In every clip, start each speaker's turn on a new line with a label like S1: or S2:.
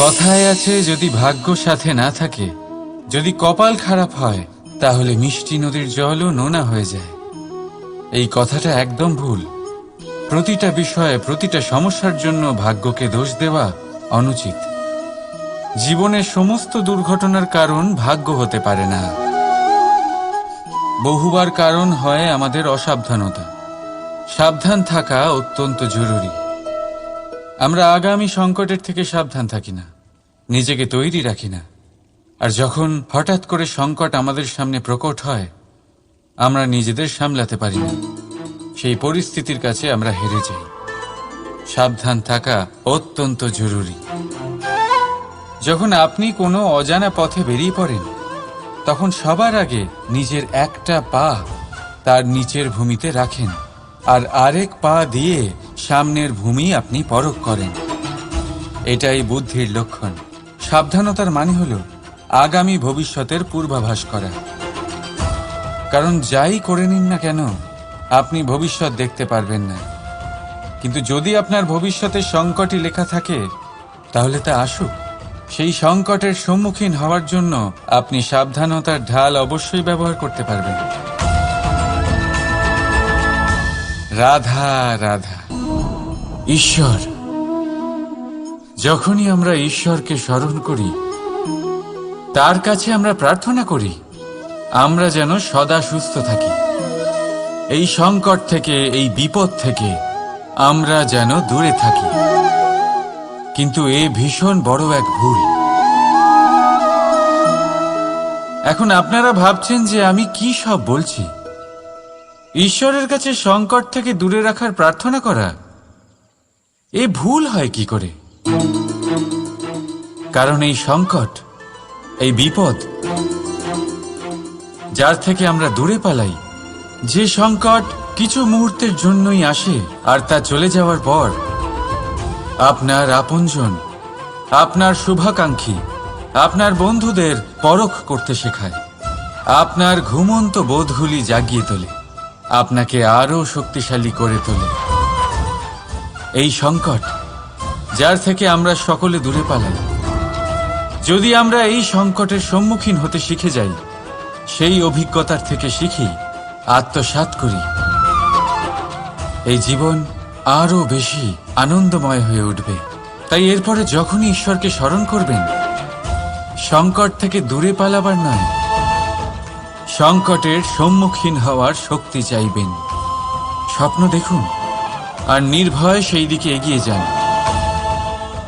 S1: কথায় আছে, যদি ভাগ্য সাথে না থাকে, যদি কপাল খারাপ হয়, তাহলে মিষ্টি নদীর জলও নোনা হয়ে যায়। এই কথাটা একদম ভুল। প্রতিটা বিষয়ে, প্রতিটা সমস্যার জন্য ভাগ্যকে দোষ দেওয়া অনুচিত। জীবনের সমস্ত দুর্ঘটনার কারণ ভাগ্য হতে পারে না। বহুবার কারণ হয় আমাদের অসাবধানতা। সাবধান থাকা অত্যন্ত জরুরি। আমরা আগামী সংকটের থেকে সাবধান থাকি না, নিজেকে তৈরি রাখি না। আর যখন হঠাৎ করে সংকট আমাদের সামনে প্রকট হয়, আমরা নিজেদের সামলাতে পারি না। সেই পরিস্থিতির কাছে আমরা হেরে যাই। সাবধান থাকা অত্যন্ত জরুরি। যখন আপনি কোনো অজানা পথে বেরিয়ে পড়েন তখন সবার আগে নিজের একটা পা তার নিচের ভূমিতে রাখেন আর আরেক পা দিয়ে সামনের ভূমি আপনি পরখ করেন। এটাই বুদ্ধির লক্ষণ। সাবধানতার মানে হল আগামী ভবিষ্যতের পূর্বাভাস করা। কারণ যাই করে নিন না কেন, আপনি ভবিষ্যৎ দেখতে পারবেন না। কিন্তু যদি আপনার ভবিষ্যতে সংকটই লেখা থাকে, তাহলে তা আসুক। সেই সংকটের সম্মুখীন হওয়ার জন্য আপনি সাবধানতার ঢাল অবশ্যই ব্যবহার করতে পারবেন। রাধা রাধা। ঈশ্বর, যখনই আমরা ঈশ্বরকে স্মরণ করি, তার কাছে আমরা প্রার্থনা করি, আমরা যেন সদা সুস্থ থাকি। এই সংকট থেকে, এই বিপদ থেকে আমরা যেন দূরে থাকি। কিন্তু এ ভীষণ বড় এক ভুল। এখন আপনারা ভাবছেন যে আমি কি সব বলছি? ঈশ্বরের কাছে সংকট থেকে দূরে রাখার প্রার্থনা করা, এ ভুল হয় কি করে? কারণ এই সংকট, এই বিপদ, যার থেকে আমরা দূরে পালাই, যে সংকট কিছু মুহূর্তের জন্যই আসে আর তা চলে যাওয়ার পর আপনার আপনজন, আপনার শুভাকাঙ্ক্ষী, আপনার বন্ধুদের পরখ করতে শেখায়। আপনার ঘুমন্ত বোধগুলি জাগিয়ে তোলে, আপনাকে আরও শক্তিশালী করে তোলে। এই সংকট, যার থেকে আমরা সকলে দূরে পালাই যদি আমরা এই সংকটের সম্মুখীন হতে শিখে যাই, সেই অভিজ্ঞতার থেকে শিখি, আত্মসাৎ করি। এই জীবন আরও বেশি আনন্দময় হয়ে উঠবে। তাই এরপরে যখনই ঈশ্বরকে স্মরণ করবেন, সংকট থেকে দূরে পালাবার নয়, সংকটের সম্মুখীন হওয়ার শক্তি চাইবেন। স্বপ্ন দেখুন, আর নির্ভয় সেই দিকে এগিয়ে যান।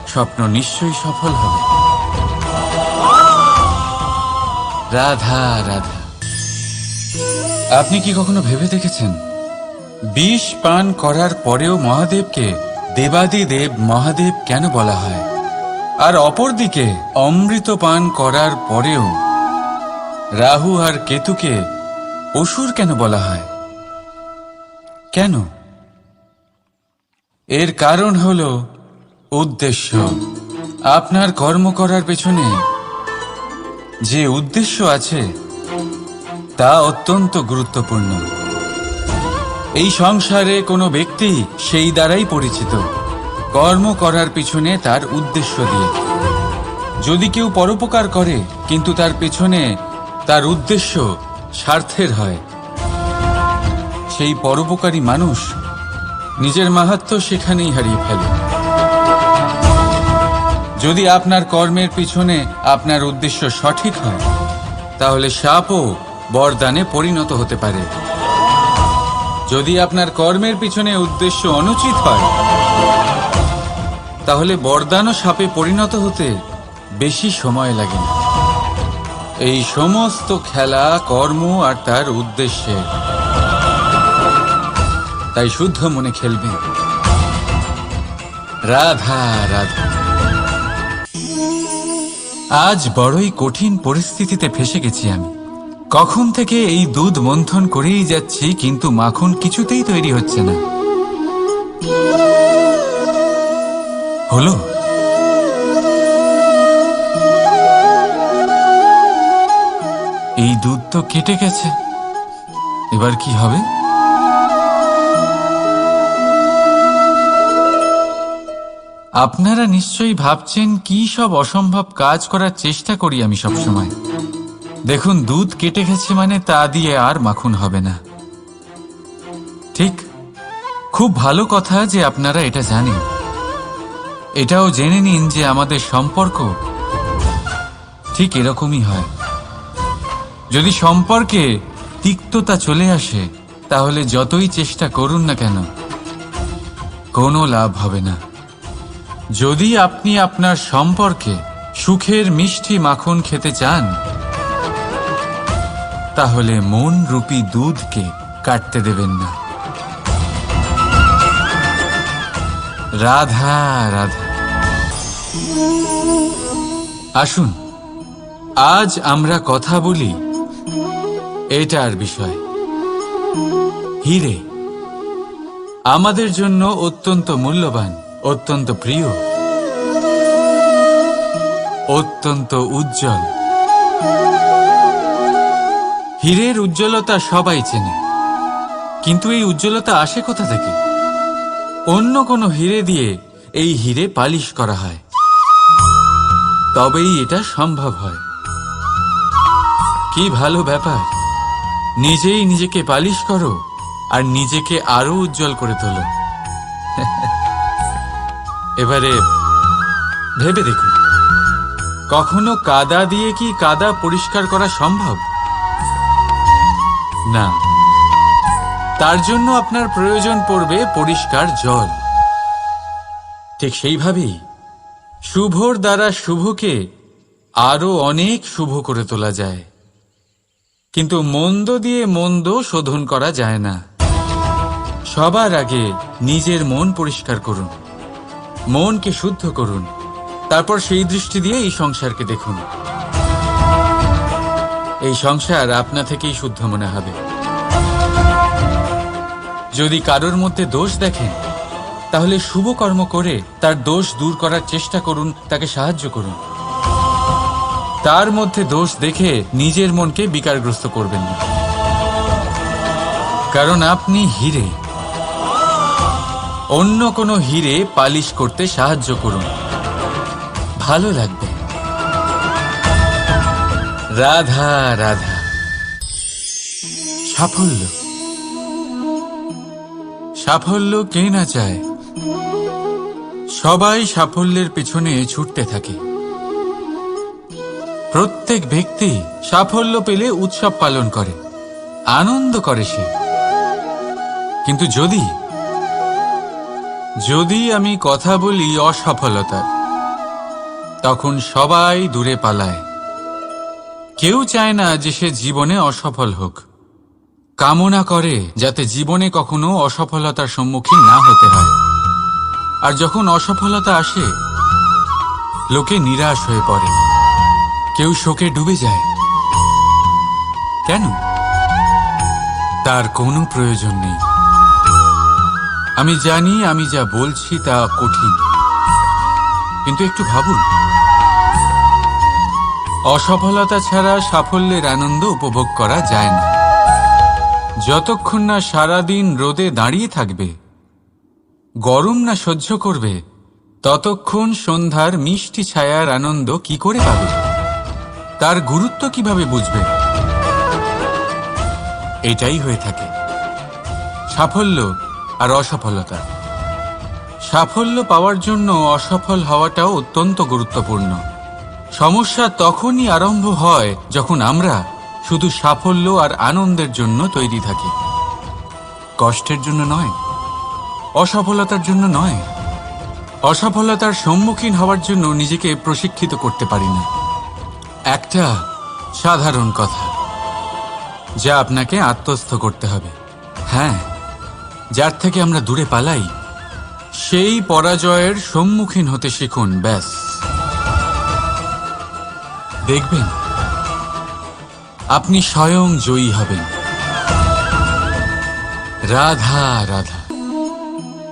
S1: স্বপ্ন নিশ্চয়ই সফল হবে। রাধা রাধা। আপনি কি কখনো ভেবে দেখেছেন বিষ পান করার পরেও মহাদেবকে দেবাদি দেব মহাদেব কেন বলা হয়? আর অপরদিকে অমৃত পান করার পরেও রাহু আর কেতুকে অসুর কেন বলা হয়? কেন? এর কারণ হল উদ্দেশ্য। আপনার কর্ম করার পেছনে যে উদ্দেশ্য আছে, তা অত্যন্ত গুরুত্বপূর্ণ। এই সংসারে কোনো ব্যক্তি সেই দ্বারাই পরিচিত। কর্ম করার পিছনে তার উদ্দেশ্য দিয়ে। যদি কেউ পরোপকার করে, কিন্তু তার পেছনে তার উদ্দেশ্য স্বার্থের হয়। সেই পরোপকারী মানুষ নিজের মাহাত্ম সেখানেই হারিয়ে ফেলে। যদি আপনার কর্মের পিছনে আপনার উদ্দেশ্য সঠিক হয়, তাহলে সাপও বরদানে পরিণত হতে পারে। যদি আপনার কর্মের পিছনে উদ্দেশ্য অনুচিত হয়, তাহলে বরদানও সাপে পরিণত হতে বেশি সময় লাগে না। এই সমস্ত খেলা, কর্ম আর তার উদ্দেশ্যে। তাই শুদ্ধ মনে খেলবেন। রাধা রাধা। আজ বড়ই কঠিন পরিস্থিতিতে ফেসে গেছি আমি। কখন থেকে এই দুধ মন্থন করেই যাচ্ছি, কিন্তু মাখন কিছুতেই তৈরি হচ্ছে না। হলো? এই দুধ তো কেটে গেছে। এবার কি হবে? আপনারা নিশ্চয়ই ভাবছেন কি সব অসম্ভব কাজ করার চেষ্টা করি আমি সব সময় দেখুন, দুধ কেটে গেছে মানে তা দিয়ে আর মাখন হবে না। ঠিক, খুব ভালো কথা যে আপনারা এটা জানেন। এটাও জেনে নিন যে আমাদের সম্পর্ক ঠিক এরকমই হয়। যদি সম্পর্কে তিক্ততা চলে আসে, তাহলে যতই চেষ্টা করুন না কেন, কোনো লাভ হবে না। যদি আপনি আপনার সম্পর্কে সুখের মিষ্টি মাখন খেতে চান তাহলে মন রূপী দুধকে কাটতে দেবেন না। রাধা রাধা। আসুন, আজ আমরা কথা বলি এটার বিষয়। হিরে, আমাদের জন্য অত্যন্ত মূল্যবান, অত্যন্ত প্রিয়, অত্যন্ত উজ্জ্বল। হীরের উজ্জ্বলতা সবাই চেনে। কিন্তু এই উজ্জ্বলতা আসে কোথা থেকে? অন্য কোনো হিরে দিয়ে এই হিরে পালিশ করা হয়। তবেই এটা সম্ভব হয়। কি ভালো ব্যাপার। নিজেই নিজেকে পালিশ করো আর নিজেকে আরও উজ্জ্বল করে তোলো। এবারে ভেবে দেখুন, কখনো কাদা দিয়ে কি কাদা পরিষ্কার করা সম্ভব? না। তার জন্য আপনার প্রয়োজন পড়বে পরিষ্কার জল। ঠিক সেইভাবেই শুভর দ্বারা শুভকে আরও অনেক শুভ করে তোলা যায়। কিন্তু মন্দ দিয়ে মন্দ শোধন করা যায় না। সবার আগে নিজের মন পরিষ্কার করুন। মনকে শুদ্ধ করুন। তারপর সেই দৃষ্টি দিয়ে এই সংসারকে দেখুন। এই সংসার আপনা থেকেই শুদ্ধ মনে হবে। যদি কারোর মধ্যে দোষ দেখেন, তাহলে শুভ কর্ম করে তার দোষ দূর করার চেষ্টা করুন, তাকে সাহায্য করুন। তার মধ্যে দোষ দেখে নিজের মনকে বিকারগ্রস্ত করবেন না। কারণ আপনি হিরে। অন্য কোনো হিরে পালিশ করতে সাহায্য করুন। ভালো লাগবে। রাধা রাধা। সাফল্য। সাফল্য কে না চায়? সবাই সাফল্যের পেছনে ছুটতে থাকে। প্রত্যেক ব্যক্তি সাফল্য পেলে উৎসব পালন করে, আনন্দ করে সে। কিন্তু যদি যদি আমি কথা বলি অসফলতার তখন সবাই দূরে পালায়। কেউ চায় না যে সে জীবনে অসফল হোক। কামনা করে যাতে জীবনে কখনো অসফলতার সম্মুখীন না হতে হয়। আর যখন অসফলতা আসে, লোকে নিরাশ হয়ে পড়ে। কেউ শোকে ডুবে যায়। কেন? তার কোনো প্রয়োজন নেই। আমি জানি আমি যা বলছি তা কঠিন। কিন্তু একটু ভাবুন। অসফলতা ছাড়া সাফল্যের আনন্দ উপভোগ করা যায় না। যতক্ষণ না সারাদিন রোদে দাঁড়িয়ে থাকবে, গরম না সহ্য করবে, ততক্ষণ সন্ধ্যার মিষ্টি ছায়ার আনন্দ কি করে পাবে? তার গুরুত্ব কীভাবে বুঝবে? এটাই হয়ে থাকে। সাফল্য আর অসফলতা। সাফল্য পাওয়ার জন্য অসফল হওয়াটাও অত্যন্ত গুরুত্বপূর্ণ। সমস্যা তখনই আরম্ভ হয় যখন আমরা শুধু সাফল্য আর আনন্দের জন্য তৈরি থাকি। কষ্টের জন্য নয়, অসফলতার জন্য নয়। অসফলতার সম্মুখীন হওয়ার জন্য নিজেকে প্রশিক্ষিত করতে পারি না। একটা সাধারণ কথা, যা আপনাকে আত্মস্থ করতে হবে। হ্যাঁ যার থেকে আমরা দূরে পালাই, সেই পরাজয়ের সম্মুখীন হতে শিখুন, ব্যাস। দেখবেন, আপনি স্বয়ং জয়ী হবেন। রাধা রাধা।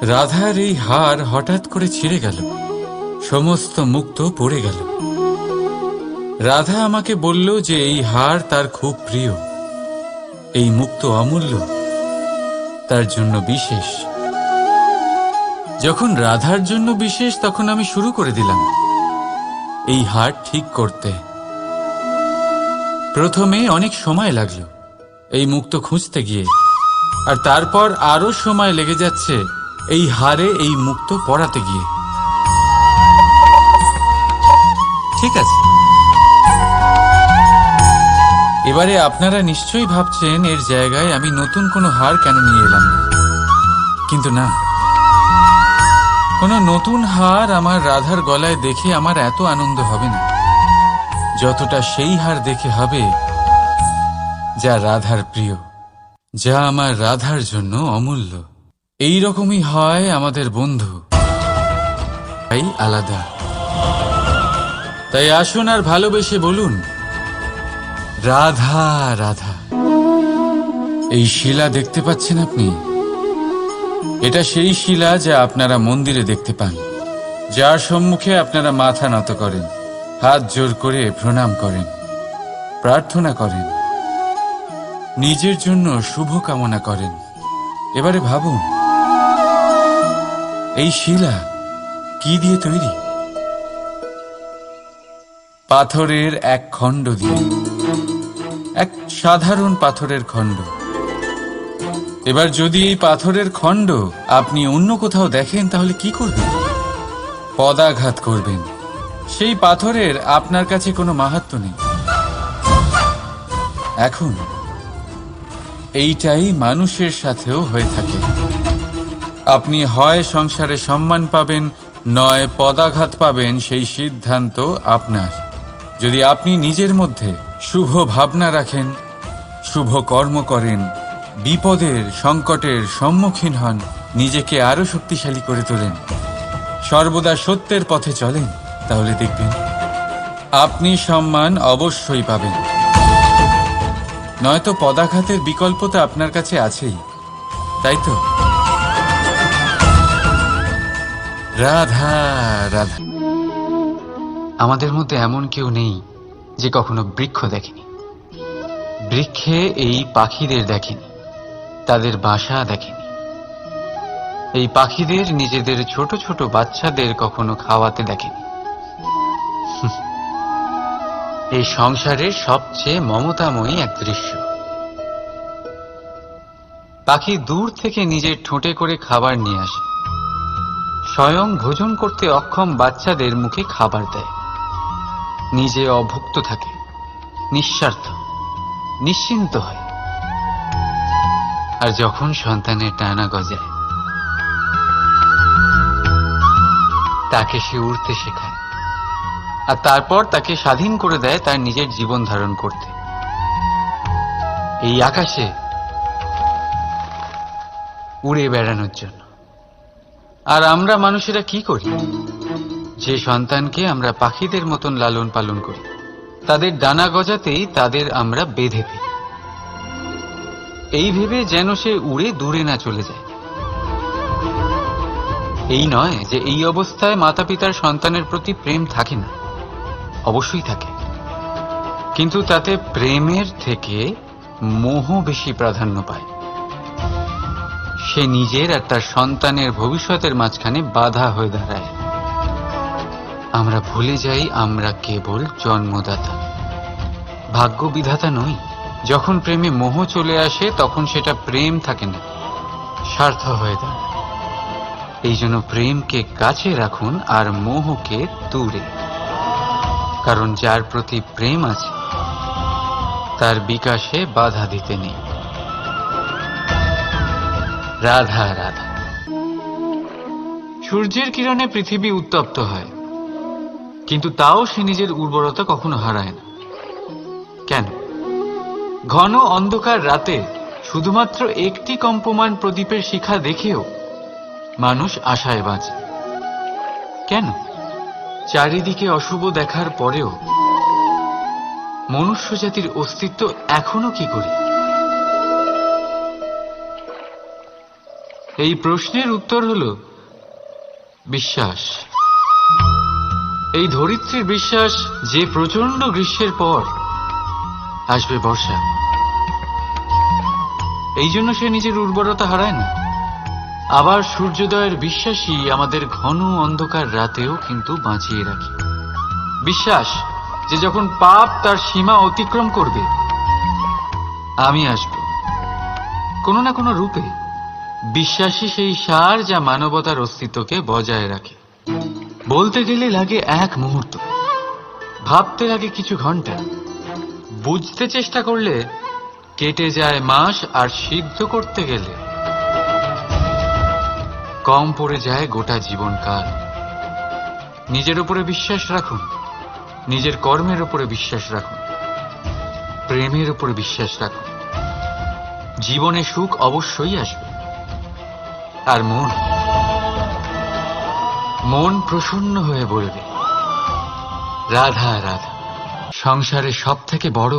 S1: রাধার এই হার হঠাৎ করে ছিঁড়ে গেল, সমস্ত মুক্ত পড়ে গেল। রাধা আমাকে বলল যে এই হার তার খুব প্রিয়। এই মুক্ত অমূল্য, তার জন্য বিশেষ। যখন রাধার জন্য বিশেষ, তখন আমি শুরু করে দিলাম, এই হার ঠিক করতে। প্রথমে অনেক সময় লাগল, এই মুক্ত খুঁজতে গিয়ে। আর তারপর আরও সময় লেগে যাচ্ছে এই হারে এই মুক্ত পড়াতে গিয়ে। ঠিক আছে। এবারে আপনারা নিশ্চয়ই ভাবছেন এর জায়গায় আমি নতুন কোনো হার কেন নিয়ে এলাম কিন্তু না। কোনো নতুন হার আমার রাধার গলায় দেখে আমার এত আনন্দ হবে না। যতটা সেই হার দেখে হবে, যা রাধার প্রিয়, যা আমার রাধার জন্য অমূল্য। এই রকমই হয় আমাদের বন্ধু। তাই আলাদা। তাই আসুন আর ভালোবেসে বলুন, রাধা রাধা। এই শিলা দেখতে পাচ্ছেন আপনি? এটা সেই শিলা যা আপনারা মন্দিরে দেখতে পান, যার সম্মুখে আপনারা মাথা নত করেন। হাত জোর করে প্রণাম করেন, প্রার্থনা করেন, নিজের জন্য শুভ কামনা করেন। এবারে ভাবুন, এই শিলা কি দিয়ে তৈরি? পাথরের এক খণ্ড দিয়ে, এক সাধারণ পাথরের খণ্ড। এবার যদি এই পাথরের খণ্ড আপনি অন্য কোথাও দেখেন, তাহলে কি করবেন? পদাঘাত করবেন। সেই পাথরের আপনার কাছে কোনো মাহাত্ম নেই। এখন, এইটাই মানুষের সাথেও হয়ে থাকে। আপনি হয় সংসারে সম্মান পাবেন, নয় পদাঘাত পাবেন সেই সিদ্ধান্ত আপনার। যদি আপনি নিজের মধ্যে শুভ ভাবনা রাখেন, শুভ কর্ম করেন, বিপদের সংকটের সম্মুখীন হন, নিজেকে আরও শক্তিশালী করে তোলেন, সর্বদা সত্যের পথে চলেন। তাহলে দেখবেন, আপনি সম্মান অবশ্যই পাবেন। নয়তো পদাঘাতের বিকল্প তো আপনার কাছে আছেই, তাই তো? রাধা রাধা। আমাদের মধ্যে এমন কেউ নেই যে কখনো বৃক্ষ দেখেনি। বৃক্ষে এই পাখিদের দেখেনি, তাদের বাসা দেখেনি। এই পাখিদের নিজেদের ছোট ছোট বাচ্চাদের কখনো খাওয়াতে দেখেনি। এই সংসারের সবচেয়ে মমতাময়ী এক দৃশ্য। পাখি দূর থেকে নিজের ঠোঁটে করে খাবার নিয়ে আসে। স্বয়ং ভোজন করতে অক্ষম বাচ্চাদের মুখে খাবার দেয়। নিজে অভুক্ত থাকে, নিঃস্বার্থ, নিশ্চিন্ত হয়। আর যখন সন্তানের টানা গজায়, তাকে সে উড়তে শেখায়। আর তারপর তাকে স্বাধীন করে দেয় তার নিজের জীবন ধারণ করতে। এই আকাশে উড়ে বেড়ানোর জন্য। আর আমরা মানুষেরা কি করি? যে সন্তানকে আমরা পাখিদের মতন লালন পালন করি, তাদের ডানা গজাতেই তাদের আমরা বেঁধে দিই। এই ভেবে যেন সে উড়ে দূরে না চলে যায়। এই নয় যে এই অবস্থায় মাতা পিতার সন্তানের প্রতি প্রেম থাকে না। অবশ্যই থাকে। কিন্তু তাতে প্রেমের থেকে মোহ বেশি প্রাধান্য পায়। সে নিজের আর তার সন্তানের ভবিষ্যতের মাঝখানে বাধা হয়ে দাঁড়ায়। আমরা ভুলে যাই আমরা কেবল জন্মদাতা। ভাগ্য বিধাতা নই। যখন প্রেমে মোহ চলে আসে, তখন সেটা প্রেম থাকে না। স্বার্থ হয়ে দাঁড়ায়। এই জন্য প্রেমকে কাছে রাখুন আর মোহকে দূরে। কারণ যার প্রতি প্রেম আছে, তার বিকাশে বাধা দিতে নেই। রাধা রাধা। সূর্যের কিরণে পৃথিবী উত্তপ্ত হয়, কিন্তু তাও সে নিজের উর্বরতা কখনো হারায় না। কেন? ঘন অন্ধকার রাতে শুধুমাত্র একটি কম্পমান প্রদীপের শিখা দেখেও মানুষ আশায় বাঁচে। কেন? চারিদিকে অশুভ দেখার পরেও মনুষ্য জাতির অস্তিত্ব এখনও কি করে? এই প্রশ্নের উত্তর হল বিশ্বাস। এই ধরিত্রীর বিশ্বাস যে প্রচণ্ড গ্রীষ্মের পর আসবে বর্ষা। এই জন্য সে নিজের উর্বরতা হারায় না। আবার সূর্যোদয়ের বিশ্বাসই আমাদের ঘন অন্ধকার রাতেও কিন্তু বাঁচিয়ে রাখে। বিশ্বাস যে যখন পাপ তার সীমা অতিক্রম করবে, আমি আসব। কোনো না কোনো রূপে বিশ্বাসী সেই সার যা মানবতার অস্তিত্বকে বজায় রাখে। বলতে গেলে লাগে এক মুহূর্ত। ভাবতে লাগে কিছু ঘণ্টা। বুঝতে চেষ্টা করলে কেটে যায় মাস আর সিদ্ধ করতে গেলে কম পড়ে যায় গোটা জীবনকাল। নিজের উপরে বিশ্বাস রাখুন, নিজের কর্মের উপরে বিশ্বাস রাখুন, প্রেমের উপরে বিশ্বাস রাখুন। জীবনে সুখ অবশ্যই আসবে। আর মন মন প্রসন্ন হয়ে বলবে, রাধা রাধা সংসারে সব থেকে বড়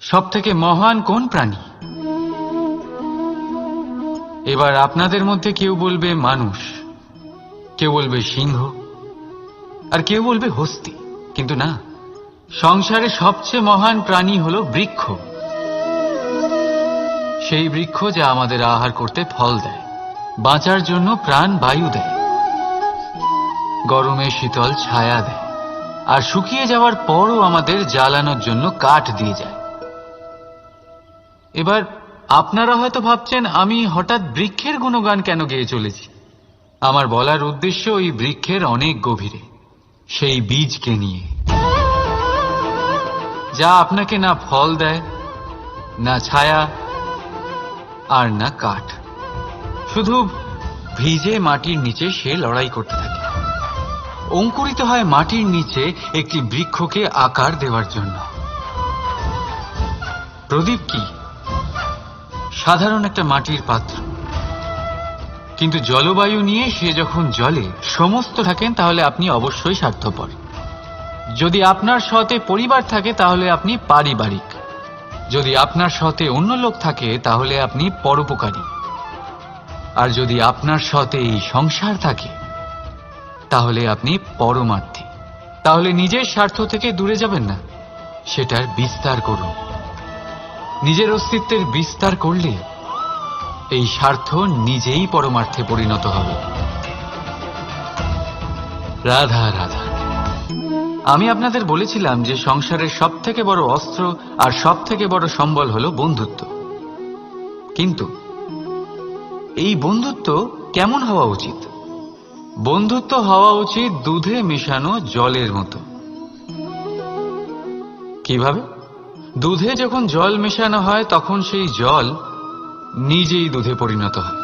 S1: সব থেকে মহান কোন প্রাণী? এবার আপনাদের মধ্যে কেউ বলবে মানুষ, কেউ বলবে সিংহ, আর কেউ বলবে হস্তি। কিন্তু না, সংসারে সবচেয়ে মহান প্রাণী হল বৃক্ষ। সেই বৃক্ষ যা আমাদের আহার করতে ফল দেয়, বাঁচার জন্য প্রাণ বায়ু দেয়, গরমে শীতল ছায়া দেয়, আর শুকিয়ে যাওয়ার পরও আমাদের জ্বালানোর জন্য কাঠ দিয়ে যায়। এবার আপনারা হয়তো ভাবছেন, আমি হঠাৎ বৃক্ষের গুণগান কেন গেয়ে চলেছি? আমার বলার উদ্দেশ্য ওই বৃক্ষের অনেক গভীরে, সেই বীজকে নিয়ে। যা আপনাকে না ফল দেয়, না ছায়া, আর না কাঠ। শুধু ভিজে মাটির নিচে সে লড়াই করতে থাকে। অঙ্কুরিত হয় মাটির নিচে একটি বৃক্ষকে আকার দেওয়ার জন্য। প্রদীপ কি? সাধারণ একটা মাটির পাত্র। কিন্তু জলবায়ু নিয়ে সে যখন জলে সমস্ত থাকেন, তাহলে আপনি অবশ্যই স্বার্থপর। যদি আপনার সতে পরিবার থাকে, তাহলে আপনি পারিবারিক। যদি আপনার সতে অন্য লোক থাকে, তাহলে আপনি পরোপকারী। আর যদি আপনার সতে এই সংসার থাকে, তাহলে আপনি পরমার্থী। তাহলে নিজের স্বার্থ থেকে দূরে যাবেন না। সেটার বিস্তার করুন। নিজের অস্তিত্বের বিস্তার করলে এই স্বার্থ নিজেই পরমার্থে পরিণত হবে। রাধা রাধা। আমি আপনাদের বলেছিলাম যে সংসারের সব থেকে বড় অস্ত্র আর সব থেকে বড় সম্বল হলো বন্ধুত্ব। কিন্তু এই বন্ধুত্ব কেমন হওয়া উচিত? বন্ধুত্ব হওয়া উচিত দুধে মেশানো জলের মতো। কীভাবে? দুধে যখন জল মেশানো হয়, তখন সেই জল নিজেই দুধে পরিণত হয়।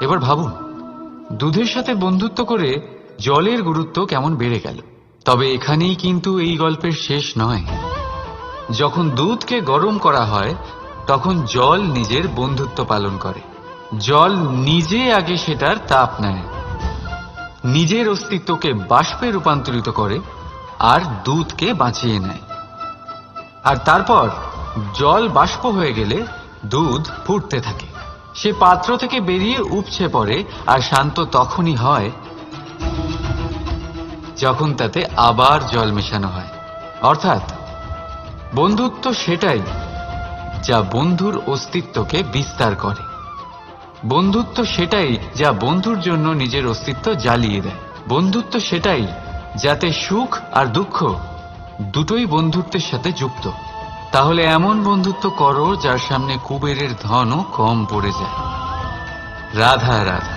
S1: এবার ভাবুন, দুধের সাথে বন্ধুত্ব করে জলের গুরুত্ব কেমন বেড়ে গেল? তবে এখানেই কিন্তু এই গল্পের শেষ নয়। যখন দুধকে গরম করা হয়, তখন জল নিজের বন্ধুত্ব পালন করে। জল নিজে আগে সেটার তাপ নেয়। নিজের অস্তিত্বকে বাষ্পে রূপান্তরিত করে আর দুধকে বাঁচিয়ে নেয়। আর তারপর জল বাষ্প হয়ে গেলে দুধ ফুটতে থাকে। সে পাত্র থেকে বেরিয়ে উপচে পড়ে আর শান্ত তখনই হয় যখন তাতে আবার জল মেশানো হয়। অর্থাৎ বন্ধুত্ব সেটাই যা বন্ধুর অস্তিত্বকে বিস্তার করে। বন্ধুত্ব সেটাই যা বন্ধুর জন্য নিজের অস্তিত্ব জ্বালিয়ে দেয়। বন্ধুত্ব সেটাই যাতে সুখ আর দুঃখ দুটোই বন্ধুত্বের সাথে যুক্ত। তাহলে এমন বন্ধুত্ব করো যার সামনে কুবেরের ধনও কম পড়ে যায়। রাধা রাধা।